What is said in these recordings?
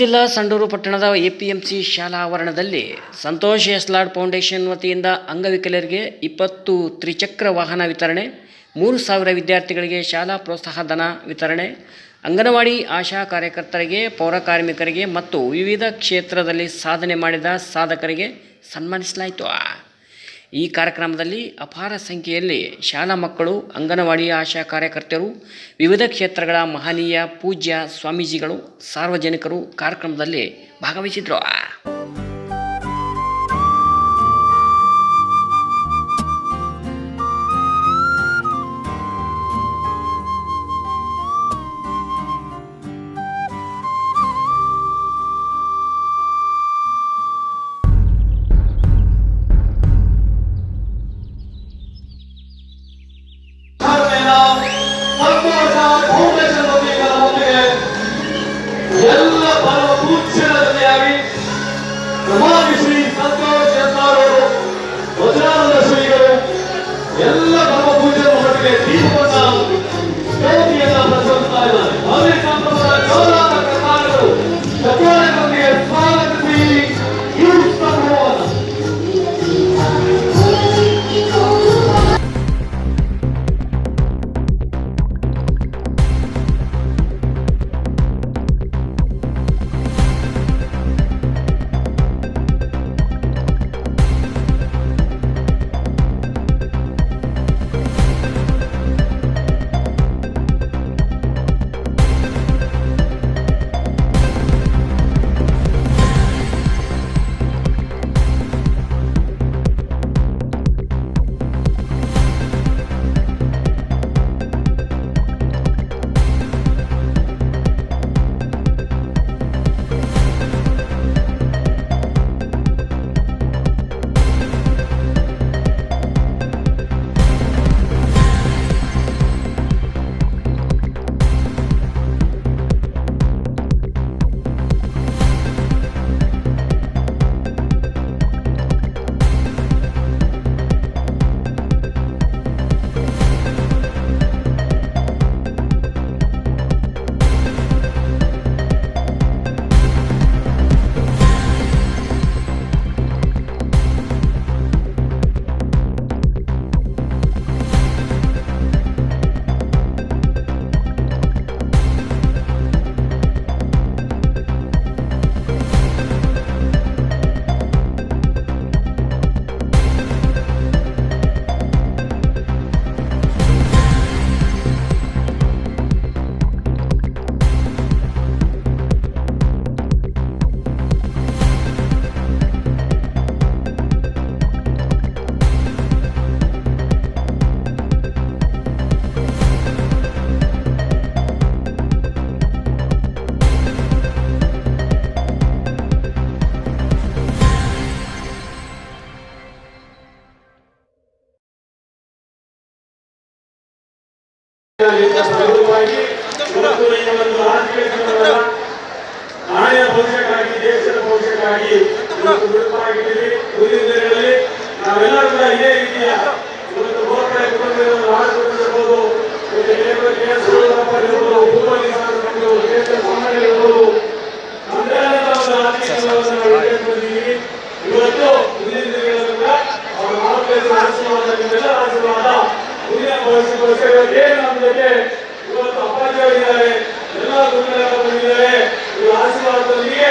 ಜಿಲ್ಲಾ ಸಂಡೂರು ಪಟ್ಟಣದ A P M C ಶಾಲಾ ಆವರಣದಲ್ಲಿ ಸಂತೋಷ್ ಎಸ್ಲಾಡ್ ಫೌಂಡೇಶನ್ ವತಿಯಿಂದ ಅಂಗವಿಕಲರಿಗೆ ಇಪ್ಪತ್ತು ತ್ರಿಚಕ್ರ ವಾಹನ ವಿತರಣೆ, ಮೂರು ಸಾವಿರ ವಿದ್ಯಾರ್ಥಿಗಳಿಗೆ ಶಾಲಾ ಪ್ರೋತ್ಸಾಹ ಧನ ವಿತರಣೆ, ಅಂಗನವಾಡಿ ಆಶಾ ಕಾರ್ಯಕರ್ತರಿಗೆ, ಪೌರ ಕಾರ್ಮಿಕರಿಗೆ ಮತ್ತು ವಿವಿಧ ಕ್ಷೇತ್ರದಲ್ಲಿ ಸಾಧನೆ ಮಾಡಿದ ಸಾಧಕರಿಗೆ ಸನ್ಮಾನಿಸಲಾಯಿತು. ಈ ಕಾರ್ಯಕ್ರಮದಲ್ಲಿ ಅಪಾರ ಸಂಖ್ಯೆಯಲ್ಲಿ ಶಾಲಾ ಮಕ್ಕಳು, ಅಂಗನವಾಡಿ ಆಶಾ ಕಾರ್ಯಕರ್ತರು ವಿವಿಧ ಕ್ಷೇತ್ರಗಳ ಮಹನೀಯ ಪೂಜ್ಯ ಸ್ವಾಮೀಜಿಗಳು, ಸಾರ್ವಜನಿಕರು ಕಾರ್ಯಕ್ರಮದಲ್ಲಿ ಭಾಗವಹಿಸಿದ್ರು. ಎಲ್ಲ ಪರಮ ಪೂಜ್ಯರ ಆಗಿ ಸಮಾಧಿ ಹೋರಾಟಕ್ಕಾಗಿ ಬಿಡುಗಡೆಯಾಗಿದ್ದೀವಿ ಮುಂದಿನ ದಿನಗಳಲ್ಲಿ ನಾವೆಲ್ಲರೂ ಕೂಡ ಇದೇ ರೀತಿಯ ಇವತ್ತು ಹೋರಾಟ ಕುಟುಂಬ ಆಡಳಿತವಿರಬಹುದು ಇವತ್ತು ಮುಂದಿನ ದಿನಗಳಲ್ಲಿ ಅವರ ಮಾತುಕತೆ ಆಶೀರ್ವಾದ ಆಶೀರ್ವಾದ ಮುಂದಿನ ಭವಿಷ್ಯ ಏನು ನಮ್ಮ ಜೊತೆ ಇವತ್ತು ಅಪ್ಪಾಜಿಯವರಿದ್ದಾರೆ ಎಲ್ಲ ಗುರುಗಳ ಬಂದಿದ್ದಾರೆ. ಇವರು ಆಶೀರ್ವಾದದೊಂದಿಗೆ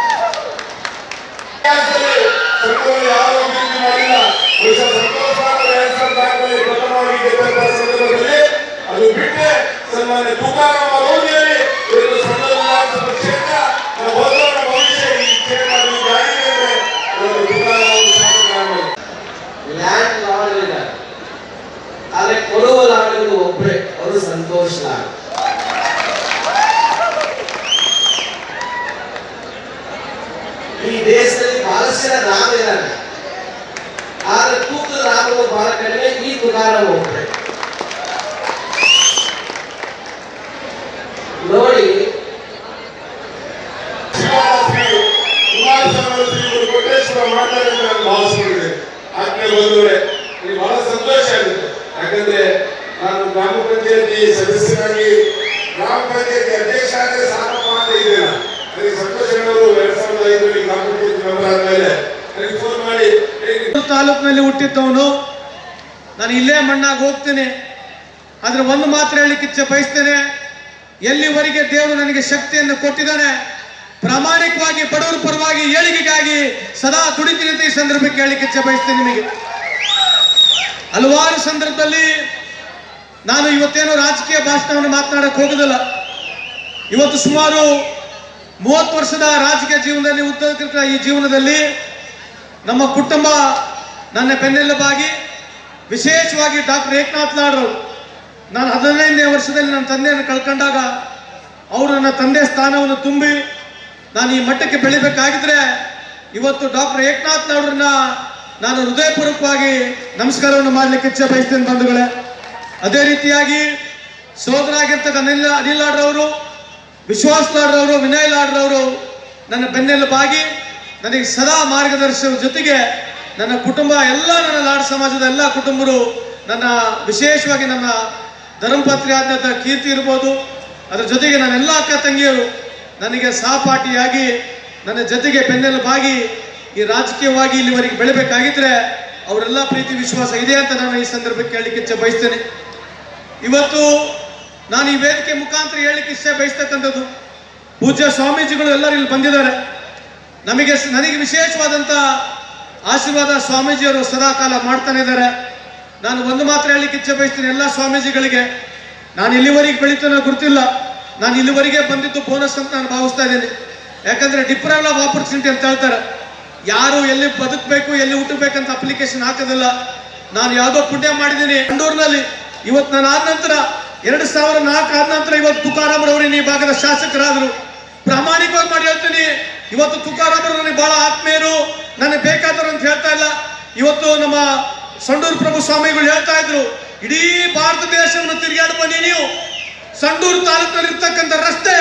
ಅದು ಬಿಟ್ಟರೆ ಸನ್ಮಾನ್ಯ ತುಕಾರಾಮ ರೋಗಿಯಲ್ಲಿ ಇವತ್ತು ಸಣ್ಣ ವಿಧಾನಸಭಾ ಕ್ಷೇತ್ರ ನಮ್ಮ ಬದಲಾವಣೆ ಭವಿಷ್ಯ ಈ ಕ್ಷೇತ್ರ ಅಭಿವೃದ್ಧಿ ಆಗಿದೆ ಅಂದ್ರೆ ಇವತ್ತು ತುಕಾರಾಮ ಅವರು ಶಾಸಕರಾಗಬೇಕು. ಲ್ಯಾಂಡ್ ಲಾರ್ಡ್ ಇದ್ದಾರೆ ಆದ್ರೆ ಕೊಡುವ ಲಾರ್ಡ್ ಒಬ್ಬರೇ ಅವರು ಸಂತೋಷ್ ಲಾಡ್ ಈ ದೇಶದಲ್ಲಿ ಬಹಳಷ್ಟು ಜನ ರಾಮ ಇದ್ದಾರೆ ಆದ್ರೆ ತೂಕದ ರಾಮರು ಬಹಳ ಕಡಿಮೆ ಈ ತುಕಾರಾಮ್ ಒಬ್ಬರೇ ನೋಡಿ ಶಿವರಾತ್ರಿ ಕುಮಾರಸ್ವಾಮಿ ಶ್ರೀ ಕೊಟ್ಟೇಶ್ವರ ಮಾಡ್ತಾರೆ ಅಂತ ನಾನು ಭಾವಿಸ್ಕೊಂಡಿದ್ದೆ ಆದ್ಮೇಲೆ ಬಂದವರೆ ನನಗೆ ಬಹಳ ಸಂತೋಷ ಆಗುತ್ತೆ ಯಾಕಂದ್ರೆ ನಾನು ಗ್ರಾಮ ಪಂಚಾಯತಿ ಸದಸ್ಯರಾಗಿ ಗ್ರಾಮ ಪಂಚಾಯತಿ ಇದ್ದೇನೆ ಸಾವಿರದ ಐದರಲ್ಲಿ ಗ್ರಾಮ ಪಂಚಾಯತಿ ಮೆಂಬರ್ ಆದ್ಮೇಲೆ. ನನಗೆ ಫೋನ್ ಮಾಡಿ "ಏ, ತಾಲೂಕಿನಲ್ಲಿ ಹುಟ್ಟಿದ್ದವನು ನಾನು ಇಲ್ಲೇ ಮಣ್ಣಾಗಿ ಹೋಗ್ತೇನೆ. ಆದ್ರೆ ಒಂದು ಮಾತ್ರ ಹೇಳಲಿಕ್ಕೆ ಬಯಸ್ತೇನೆ. ಎಲ್ಲಿವರೆಗೆ ದೇವರು ನನಗೆ ಶಕ್ತಿಯನ್ನು ಕೊಟ್ಟಿದ್ದಾನೆ ಪ್ರಾಮಾಣಿಕವಾಗಿ ಬಡವರ ಪರವಾಗಿ ಏಳಿಗೆಗಾಗಿ ಸದಾ ದುಡಿತೀನಿ ಅಂತ ಈ ಸಂದರ್ಭಕ್ಕೆ ಹೇಳಲಿಕ್ಕೆ ಬಯಸ್ತೇನೆ ನಿಮಗೆ. ಹಲವಾರು ಸಂದರ್ಭದಲ್ಲಿ ನಾನು ಇವತ್ತೇನೋ ರಾಜಕೀಯ ಭಾಷಣವನ್ನು ಮಾತನಾಡಕ್ಕೆ ಹೋಗುದಿಲ್ಲ. ಇವತ್ತು ಸುಮಾರು ಮೂವತ್ತು ವರ್ಷದ ರಾಜಕೀಯ ಜೀವನದಲ್ಲಿ ಉದ್ದದ ಈ ಜೀವನದಲ್ಲಿ ನಮ್ಮ ಕುಟುಂಬ ನನ್ನ ಬೆನ್ನೆಲುಬಾಗಿ ವಿಶೇಷವಾಗಿ ಡಾಕ್ಟರ್ ಏಕನಾಥ್ ಲಾಡ್ರು ನಾನು ಹದಿನೈದನೇ ವರ್ಷದಲ್ಲಿ ನನ್ನ ತಂದೆಯನ್ನು ಕಳ್ಕೊಂಡಾಗ ಅವರು ನನ್ನ ತಂದೆ ಸ್ಥಾನವನ್ನು ತುಂಬಿ ನಾನು ಈ ಮಟ್ಟಕ್ಕೆ ಬೆಳಿಬೇಕಾಗಿದ್ರೆ ಇವತ್ತು ಡಾಕ್ಟರ್ ಏಕನಾಥ್ ಲಾಡ್ರನ್ನ ನಾನು ಹೃದಯಪೂರ್ವಕವಾಗಿ ನಮಸ್ಕಾರವನ್ನು ಮಾಡಲಿಕ್ಕೆ ಇಚ್ಛೆ ಬಯಸ್ತೇನೆ ಬಂಧುಗಳೇ. ಅದೇ ರೀತಿಯಾಗಿ ಸೋದರಾಗಿರ್ತಕ್ಕ ಅನಿಲ್ ಅನಿಲ್ ಲಾಡ್ರವರು ವಿಶ್ವಾಸ್ ಲಾಡ್ರವರು, ವಿನಯ್ ಲಾಡ್ರವರು ನನ್ನ ಬೆನ್ನೆಲುಬಾಗಿ ನನಗೆ ಸದಾ ಮಾರ್ಗದರ್ಶನ ಜೊತೆಗೆ ನನ್ನ ಕುಟುಂಬ, ಎಲ್ಲ ನನ್ನ ಲಾಡ್ ಸಮಾಜದ ಎಲ್ಲ ಕುಟುಂಬರು ನನ್ನ ವಿಶೇಷವಾಗಿ ನನ್ನ ಧರ್ಮಪತ್ರಿ ಆದ್ಯತ ಕೀರ್ತಿ ಇರ್ಬೋದು. ಅದರ ಜೊತೆಗೆ ನನ್ನ ಎಲ್ಲ ಅಕ್ಕ ತಂಗಿಯರು ನನಗೆ ಸಹಪಾಠಿಯಾಗಿ ನನ್ನ ಜೊತೆಗೆ ಬೆನ್ನೆಲುಬಾಗಿ ಈ ರಾಜಕೀಯವಾಗಿ ಇಲ್ಲಿವರೆಗೆ ಬೆಳಿಬೇಕಾಗಿದ್ರೆ ಅವರೆಲ್ಲ ಪ್ರೀತಿ, ವಿಶ್ವಾಸ ಇದೆ ಅಂತ ನಾನು ಈ ಸಂದರ್ಭಕ್ಕೆ ಹೇಳಲಿಕ್ಕೆ ಬಯಸ್ತೇನೆ. ಇವತ್ತು ನಾನು ಈ ವೇದಿಕೆ ಮುಖಾಂತರ ಹೇಳಲಿಕ್ಕೆ ಇಷ್ಟ ಬಯಸ್ತಕ್ಕಂಥದ್ದು. ಪೂಜ್ಯ ಸ್ವಾಮೀಜಿಗಳು ಎಲ್ಲರೂ ಇಲ್ಲಿ ಬಂದಿದ್ದಾರೆ. ನಮಗೆ ನನಗೆ ವಿಶೇಷವಾದಂಥ ಆಶೀರ್ವಾದ ಸ್ವಾಮೀಜಿಯವರು ಸದಾಕಾಲ ಮಾಡ್ತಾನೆ ಇದ್ದಾರೆ. ನಾನು ಒಂದು ಮಾತ್ರ ಹೇಳಲಿಕ್ಕೆ ಇಚ್ಛೆ ಬಯಸ್ತೀನಿ ಎಲ್ಲ ಸ್ವಾಮೀಜಿಗಳಿಗೆ. ನಾನು ಇಲ್ಲಿವರೆಗೆ ಬೆಳೀತಾನೆ ಗೊತ್ತಿಲ್ಲ ನಾನು ಇಲ್ಲಿವರೆಗೆ ಬಂದಿದ್ದು ಬೋನಸ್ ಅಂತ ನಾನು ಭಾವಿಸ್ತಾ ಇದ್ದೀನಿ. ಯಾಕಂದರೆ ಡಿಫರೆಂಟ್ ಆಫ್ ಆಪರ್ಚುನಿಟಿ ಅಂತ ಹೇಳ್ತಾರೆ. ಯಾರು ಎಲ್ಲಿ ಬದುಕಬೇಕು, ಎಲ್ಲಿ ಹುಟ್ಟಬೇಕಂತ ಅಪ್ಲಿಕೇಶನ್ ಹಾಕೋದಿಲ್ಲ. ನಾನು ಯಾವುದೋ ಪುಣ್ಯ ಮಾಡಿದ್ದೀನಿ. ಕಂಡೂರಿನಲ್ಲಿ ಇವತ್ತು ನಾನು ಆದ ನಂತರ, ಎರಡು ಸಾವಿರ ನಾಲ್ಕು ಆದ ನಂತರ ಇವತ್ತು ತುಕಾರಾಮರವರು ಈ ಭಾಗದ ಶಾಸಕರಾದರು. ಪ್ರಾಮಾಣಿಕವಾಗಿ ಮಾಡಿ ಹೇಳ್ತೀನಿ, ಇವತ್ತು ತುಕಾರಾಮರು ನನಗೆ ಬಹಳ ಆತ್ಮೀಯರು, ನನಗೆ ಬೇಕಾದರು ಅಂತ ಹೇಳ್ತಾ ಇಲ್ಲ. ಇವತ್ತು ನಮ್ಮ ಸಂಡೂರು ಪ್ರಭು ಸ್ವಾಮಿಗಳು ಹೇಳ್ತಾ ಇದ್ರು, ಇಡೀ ಭಾರತ ದೇಶವನ್ನು ತಿರುಗಾಡಿ ಬನ್ನಿ ನೀವು. ಸಂಡೂರು ತಾಲೂಕಿನಲ್ಲಿ ಇರ್ತಕ್ಕಂಥ ರಸ್ತೆ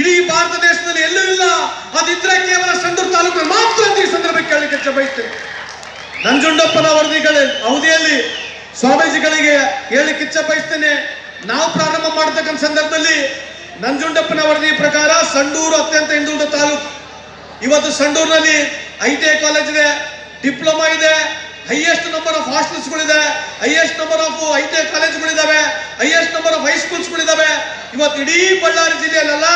ಇಡೀ ಭಾರತ ದೇಶದಲ್ಲಿ ಎಲ್ಲೂ ಇಲ್ಲ. ಅದಿದ್ರೆ ಕೇವಲ ಸಂಡೂರು ತಾಲೂಕಿನಲ್ಲಿ ಮಾತ್ರ ಅಂತ ಈ ಸಂದರ್ಭಕ್ಕೆ ಕೇಳಲಿಕ್ಕೆ ಬಯಸ್ತೇನೆ. ನಂಜುಂಡಪ್ಪನ ವರದಿಗಳ, ಅವಧಿಯಲ್ಲಿ ಸ್ವಾಮೀಜಿಗಳಿಗೆ ಹೇಳಿಕ್ಕೆ ಇಚ್ಛೆ ಬಯಸ್ತೇನೆ ನಾವು ಪ್ರಾರಂಭ ಮಾಡತಕ್ಕಂಥ ಸಂದರ್ಭದಲ್ಲಿ ನಂಜುಂಡಪ್ಪನ ವರದಿ ಪ್ರಕಾರ ಸಂಡೂರು ಅತ್ಯಂತ ಹಿಂದುಳಿದ ತಾಲೂಕು. ಇವತ್ತು ಸಂಡೂರಿನಲ್ಲಿ ಐ ಟಿ ಐ ಕಾಲೇಜ್ ಇದೆ, ಡಿಪ್ಲೊಮಾ ಇದೆ highest number of ಹಾಸ್ಟೆಲ್ಸ್ಗಳಿದೆ highest number of I T I ಕಾಲೇಜ್ಗಳಿದ್ದಾವೆ highest number of ಹೈಸ್ಕೂಲ್ಸ್ಗಳಿದ್ದಾವೆ ಇವತ್ತು ಇಡೀ ಬಳ್ಳಾರಿ ಜಿಲ್ಲೆಯಲ್ಲ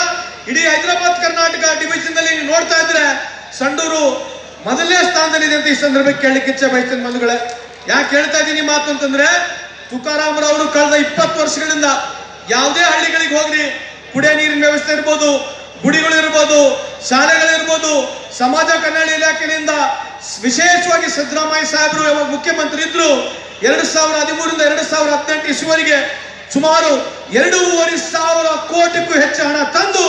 ಇಡೀ ಹೈದರಾಬಾದ್ ಕರ್ನಾಟಕ ಡಿವಿಷನ್ನಲ್ಲಿ ನೀವು ನೋಡ್ತಾ ಇದ್ರೆ ಸಂಡೂರು ಮೊದಲನೇ ಸ್ಥಾನದಲ್ಲಿದೆ ಅಂತ ಈ ಸಂದರ್ಭಕ್ಕೆ ಕೇಳಲಿಕ್ಕೆ ಇಚ್ಛೆ ಬಯಸ್ತೇನೆ ಬಂಧುಗಳೇ. ಯಾಕೆ ಹೇಳ್ತಾ ಇದ್ದೀನಿ ಮಾತು ಅಂತಂದ್ರೆ ತುಕಾರಾಮರವರು ಕಳೆದ ಇಪ್ಪತ್ತು ವರ್ಷಗಳಿಂದ ಯಾವುದೇ ಹಳ್ಳಿಗಳಿಗೆ ಹೋಗ್ರಿ, ಕುಡಿಯ ನೀರಿನ ವ್ಯವಸ್ಥೆ ಇರ್ಬೋದು, ಗುಡಿಗಳು ಇರ್ಬೋದು ಶಾಲೆಗಳಿರ್ಬೋದು ಸಮಾಜ ಕಲ್ಯಾಣ ಇಲಾಖೆಯಿಂದ ವಿಶೇಷವಾಗಿ ಸಿದ್ದರಾಮಯ್ಯ ಸಾಹೇಬರು ಮುಖ್ಯಮಂತ್ರಿ ಇದ್ರು, ಎರಡು ಸಾವಿರದ ಹದಿಮೂರಿಂದ ಎರಡು ಸಾವಿರದ ಹದಿನೆಂಟು ಇಸುವರಿಗೆ ಸುಮಾರು ಎರಡೂವರೆ ಸಾವಿರ ಕೋಟಿಗೂ ಹೆಚ್ಚು ಹಣ ತಂದು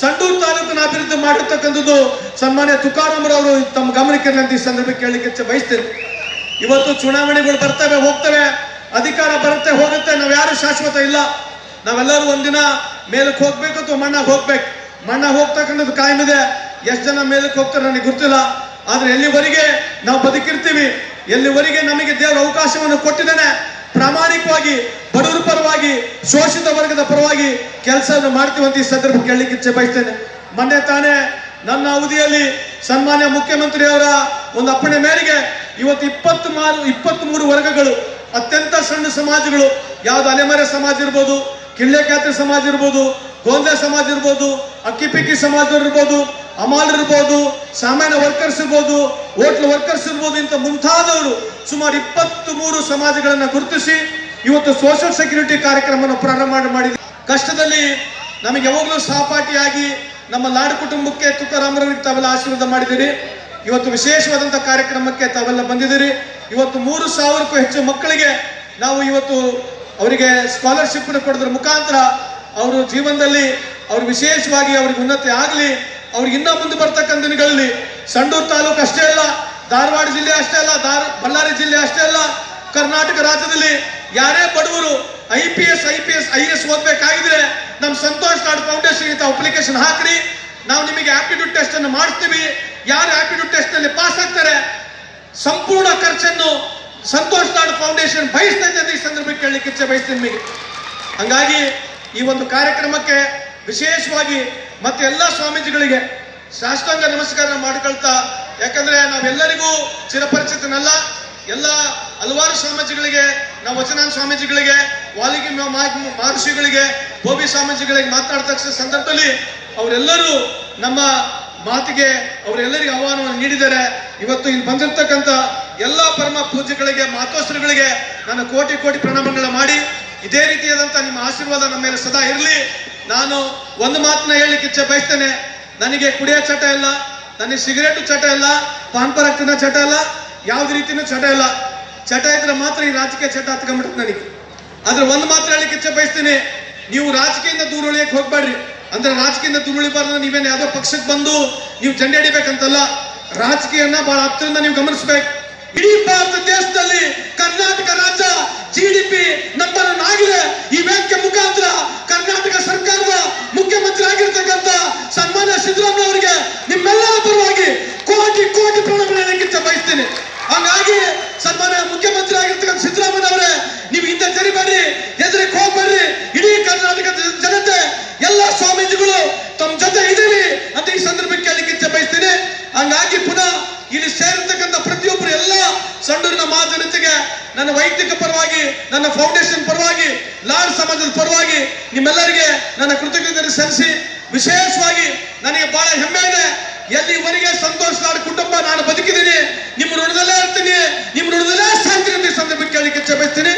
ಸಂಡೂರು ತಾಲೂಕಿನ ಅಭಿವೃದ್ಧಿ ಮಾಡಿರ್ತಕ್ಕಂಥದ್ದು ಸನ್ಮಾನ್ಯ ತುಕಾರಾಮರವರು ತಮ್ಮ ಗಮನಕ್ಕೆ ಈ ಸಂದರ್ಭಕ್ಕೆ ಕೇಳಲಿಕ್ಕೆ ಬಯಸ್ತೇನೆ. ಇವತ್ತು ಚುನಾವಣೆಗಳು ಬರ್ತವೆ, ಹೋಗ್ತವೆ, ಅಧಿಕಾರ ಬರುತ್ತೆ, ಹೋಗುತ್ತೆ, ನಾವು ಯಾರು ಶಾಶ್ವತ ಇಲ್ಲ. ನಾವೆಲ್ಲರೂ ಒಂದಿನ ಮೇಲಕ್ಕೆ ಹೋಗ್ಬೇಕು ಅಥವಾ ಮಣ್ಣಾಗ ಹೋಗ್ಬೇಕು? ಮಣ್ಣಾಗ ಹೋಗ್ತಕ್ಕಂಥದ್ದು ಕಾಯಂ ಇದೆ. ಎಷ್ಟು ಜನ ಮೇಲಕ್ಕೆ ಹೋಗ್ತಾರೆ ನನಗೆ ಗೊತ್ತಿಲ್ಲ. ಆದ್ರೆ ಎಲ್ಲಿವರೆಗೆ ನಾವು ಬದುಕಿರ್ತೀವಿ, ಎಲ್ಲಿವರೆಗೆ ನಮಗೆ ದೇವರ ಅವಕಾಶವನ್ನು ಕೊಟ್ಟಿದ್ದಾನೆ, ಪ್ರಾಮಾಣಿಕವಾಗಿ, ಬಡವರ ಪರವಾಗಿ, ಶೋಷಿತ ವರ್ಗದ ಪರವಾಗಿ ಕೆಲಸವನ್ನು ಮಾಡ್ತೀವಿ ಅಂತ ಈ ಸಂದರ್ಭ ಕೇಳಲಿಕ್ಕೆ ಇಚ್ಛೆ ಬಯಸ್ತೇನೆ. ಮೊನ್ನೆ ತಾನೇ ನನ್ನ ಅವಧಿಯಲ್ಲಿ ಸನ್ಮಾನ್ಯ ಮುಖ್ಯಮಂತ್ರಿಯವರ ಒಂದು ಅಪ್ಪಣೆ ಮೇರೆಗೆ ಇವತ್ತು ಇಪ್ಪತ್ತು ಮಾರು ಇಪ್ಪತ್ತ್ ಮೂರು ವರ್ಗಗಳು, ಅತ್ಯಂತ ಸಣ್ಣ ಸಮಾಜಗಳು, ಯಾವ್ದು ಅಲೆಮರೆ ಸಮಾಜ ಇರ್ಬೋದು ಕಿಳ್ಳೆ ಕಿಳ್ಳೆಕಾತ್ರಿ ಸಮಾಜ ಇರ್ಬೋದು ಗೋಂದೆ ಸಮಾಜ ಇರ್ಬೋದು, ಅಕ್ಕಿಪಿಕ್ಕಿ ಸಮಾಜ ಇರ್ಬೋದು, ಅಮಾಲ್ ಇರ್ಬೋದು, ಸಾಮಾನ್ಯ ವರ್ಕರ್ಸ್ ಇರ್ಬೋದು ಹೋಟ್ಲ್ ವರ್ಕರ್ಸ್ ಇರ್ಬೋದು ಇಂತ ಮುಂತಾದವರು ಸುಮಾರು ಇಪ್ಪತ್ತು ಮೂರು ಸಮಾಜಗಳನ್ನ ಗುರುತಿಸಿ ಇವತ್ತು ಸೋಷಿಯಲ್ ಸೆಕ್ಯೂರಿಟಿ ಕಾರ್ಯಕ್ರಮವನ್ನು ಪ್ರಾರಂಭ ಮಾಡಿ- ಮಾಡಿದೆ ಕಷ್ಟದಲ್ಲಿ ನಮಗೆ ಯಾವಾಗಲೂ ಸಹಪಾಠಿಯಾಗಿ ನಮ್ಮ ನಾಡು ಕುಟುಂಬಕ್ಕೆ ತುಕಾರಾಮರವರಿಗೆ ತಾವೆಲ್ಲ ಆಶೀರ್ವಾದ ಮಾಡಿದ್ದೀರಿ. ಇವತ್ತು ವಿಶೇಷವಾದಂಥ ಕಾರ್ಯಕ್ರಮಕ್ಕೆ ತಾವೆಲ್ಲ ಬಂದಿದ್ದೀರಿ. ಇವತ್ತು ಮೂರು ಸಾವಿರಕ್ಕೂ ಹೆಚ್ಚು ಮಕ್ಕಳಿಗೆ ನಾವು ಇವತ್ತು ಅವರಿಗೆ ಸ್ಕಾಲರ್ಶಿಪ್ ಕೊಡೋದ್ರ ಮುಖಾಂತರ ಅವರು ಜೀವನದಲ್ಲಿ ಅವ್ರು ವಿಶೇಷವಾಗಿ ಅವ್ರಿಗೆ ಉನ್ನತಿ ಆಗಲಿ ಅವ್ರಿಗೆ ಇನ್ನೂ ಮುಂದೆ ಬರ್ತಕ್ಕಂಥ ದಿನಗಳಲ್ಲಿ ಸಂಡೂರು ತಾಲೂಕು ಅಷ್ಟೇ ಅಲ್ಲ, ಧಾರವಾಡ ಜಿಲ್ಲೆ ಅಷ್ಟೇ ಅಲ್ಲ, ಧಾರ, ಬಳ್ಳಾರಿ ಜಿಲ್ಲೆ ಅಷ್ಟೇ ಅಲ್ಲ, ಕರ್ನಾಟಕ ರಾಜ್ಯದಲ್ಲಿ ಯಾರೇ ಬಡವರು I P S I P S I S ಓದ್ಬೇಕಾಗಿದ್ರೆ ನಮ್ಮ ಸಂತೋಷ್ ನಾಡ್ ಫೌಂಡೇಶನ್ ತಾವು ಅಪ್ಲಿಕೇಶನ್ ಹಾಕ್ರಿ. ನಾವು ನಿಮಗೆ ಆಪ್ಟಿಟ್ಯೂಡ್ ಟೆಸ್ಟ್ ಅನ್ನು ಮಾಡ್ತೀವಿ ಯಾರು ಆಪ್ಟಿಟ್ಯೂಡ್ ಟೆಸ್ಟ್ನಲ್ಲಿ ಪಾಸ್ ಆಗ್ತಾರೆ, ಸಂಪೂರ್ಣ ಖರ್ಚನ್ನು ಸಂತೋಷ್ ನಾಡ್ ಫೌಂಡೇಶನ್ ಬಯಸ್ತೈತೆ ಅಂತ ಈ ಸಂದರ್ಭಕ್ಕೆ ಕೇಳಲಿಕ್ಕೆ ಇಚ್ಛೆ ಬಯಸ್ತೀನಿ ನಿಮಗೆ. ಹಂಗಾಗಿ ಈ ಒಂದು ಕಾರ್ಯಕ್ರಮಕ್ಕೆ ವಿಶೇಷವಾಗಿ ಮತ್ತೆ ಎಲ್ಲ ಸ್ವಾಮೀಜಿಗಳಿಗೆ ಶಾಸ್ತ್ರಾಂಗ ನಮಸ್ಕಾರ ಮಾಡಿಕೊಳ್ತಾ, ಯಾಕಂದ್ರೆ ನಾವೆಲ್ಲರಿಗೂ ಚಿರಪರಿಚಿತನಲ್ಲ. ಎಲ್ಲ ಹಲವಾರು ಸ್ವಾಮೀಜಿಗಳಿಗೆ, ನಾವು ವಚನಾನ್ ಸ್ವಾಮೀಜಿಗಳಿಗೆ ಮಾ- ಮಹರ್ಷಿಗಳಿಗೆ ಗೋಬಿ ಸ್ವಾಮೀಜಿಗಳಿಗೆ ಮಾತನಾಡ್ತಕ್ಕ ಸಂದರ್ಭದಲ್ಲಿ ಅವರೆಲ್ಲರೂ ನಮ್ಮ ಮಾತಿಗೆ ಅವರೆಲ್ಲರಿಗೂ ಆಹ್ವಾನವನ್ನು ನೀಡಿದ್ದಾರೆ ಇವತ್ತು ಇಲ್ಲಿ ಬಂದಿರತಕ್ಕಂಥ ಎಲ್ಲ ಪರಮ ಪೂಜೆಗಳಿಗೆ ಮಾತೋಶ್ರಗಳಿಗೆ ನಾನು ಕೋಟಿ ಕೋಟಿ ಪ್ರಣಾಮಗಳ ಮಾಡಿ, ಇದೇ ರೀತಿಯಾದಂಥ ನಿಮ್ಮ ಆಶೀರ್ವಾದ ನಮ್ಮ ಮೇಲೆ ಸದಾ ಇರಲಿ. ನಾನು ಒಂದು ಮಾತನ್ನ ಹೇಳಲಿಕ್ಕೆ ಇಚ್ಛೆ ಬಯಸ್ತೇನೆ. ನನಗೆ ಕುಡಿಯೋ ಚಟ ಇಲ್ಲ, ನನಗೆ ಸಿಗರೇಟು ಚಟ ಇಲ್ಲ ಪಾನ್ಪರ ಚಟ ಇಲ್ಲ, ಯಾವ್ದು ರೀತಿನೂ ಚಟ ಇಲ್ಲ. ಚಟ ಇದ್ರೆ ಮಾತ್ರ ಈ ರಾಜಕೀಯ ಚಟ ಹತ್ಕೊಂಡ್ಬಿಡುತ್ತೆ ನನಗೆ. ಆದ್ರೆ ಒಂದು ಮಾತ್ರ ಹೇಳಲಿಕ್ಕೆ ಇಚ್ಛೆ ಬಯಸ್ತೀನಿ, ನೀವು ರಾಜಕೀಯದಿಂದ ದೂರ ಉಳಿಯಕ್ಕೆ ಹೋಗ್ಬೇಡ್ರಿ. ಅಂದ್ರೆ ರಾಜಕೀಯದ ದೂರ ಉಳಿಬಾರ್ದು ನೀವೇನು ಯಾವ್ದೋ ಪಕ್ಷಕ್ಕೆ ಬಂದು ನೀವು ಜಂಡೆ ಹಿಡಿಬೇಕಂತಲ್ಲ, ರಾಜಕೀಯನ ಬಹಳ ಹತ್ತಿರದಿಂದ ನೀವು ಗಮನಿಸ್ಬೇಕು. ಇಡೀ ಭಾರತ ದೇಶದಲ್ಲಿ ಕರ್ನಾಟಕ ರಾಜ್ಯ ಜಿ ಡಿ ಪಿ ಆಗಿದೆ. ಈ ವೇದಿಕೆ ಮುಖಾಂತರ ಕರ್ನಾಟಕ ಸರ್ಕಾರದ ಮುಖ್ಯಮಂತ್ರಿ ಆಗಿರ್ತಕ್ಕಂಥ ಸನ್ಮಾನ್ಯ ಸಿದ್ದರಾಮಯ್ಯ ಅವರಿಗೆ ನಿಮ್ಮೆಲ್ಲರ ಪರವಾಗಿ ಕೋಟಿ ಕೋಟಿ ಪ್ರಣಾಮ ಬಯಸ್ತೇನೆ. ಹಾಗಾಗಿ ಸನ್ಮಾನ್ಯ ಮುಖ್ಯಮಂತ್ರಿ ಆಗಿರ್ತಕ್ಕಂಥ ಸಿದ್ದರಾಮಯ್ಯ ಅವರೇ, ನೀವು ಹಿಂದೆ ಜರಿಬೇಡಿ ಎದುರಿಗೆ ಹೋಗ್ಬೇಡ್ರಿ ಇಡೀ ಕರ್ನಾಟಕ ಹಂಗಾಗಿ ಪುನಃ ಇಲ್ಲಿ ಸೇರಿರ್ತಕ್ಕಂಥ ಪ್ರತಿಯೊಬ್ಬರು ಎಲ್ಲ ಸಂಡೂರಿನ ಮಹಾಜನತೆಗೆ ನನ್ನ ವೈಯಕ್ತಿಕ ಪರವಾಗಿ, ನನ್ನ ಫೌಂಡೇಶನ್ ಪರವಾಗಿ ಲಾಡ್ ಸಮಾಜದ ಪರವಾಗಿ ನಿಮ್ಮೆಲ್ಲರಿಗೆ ನನ್ನ ಕೃತಜ್ಞತೆ ಸಲ್ಲಿಸಿ, ವಿಶೇಷವಾಗಿ ನನಗೆ ಬಹಳ ಹೆಮ್ಮೆ ಇದೆ. ಎಲ್ಲಿವರೆಗೆ ಸಂತೋಷ ಲಾಡ್ ಕುಟುಂಬ ನಾನು ಬದುಕಿದ್ದೀನಿ, ನಿಮ್ಮ ಋಣದಲ್ಲೇ ಇರ್ತೀನಿ, ನಿಮ್ಮ ಋಣದಲ್ಲೇ ಶಾಂತಿ ಸಂದರ್ಭಕ್ಕೆ ಕೇಳಲಿಕ್ಕೆ ಇಚ್ಛೆ ಬಯಸ್ತೀನಿ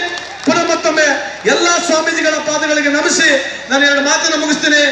ಪುನಃ ಮತ್ತೊಮ್ಮೆ ಎಲ್ಲಾ ಸ್ವಾಮೀಜಿಗಳ ಪಾದಗಳಿಗೆ ನಮಿಸಿ ನಾನು ಎರಡು ಮಾತನ್ನು ಮುಗಿಸ್ತೀನಿ.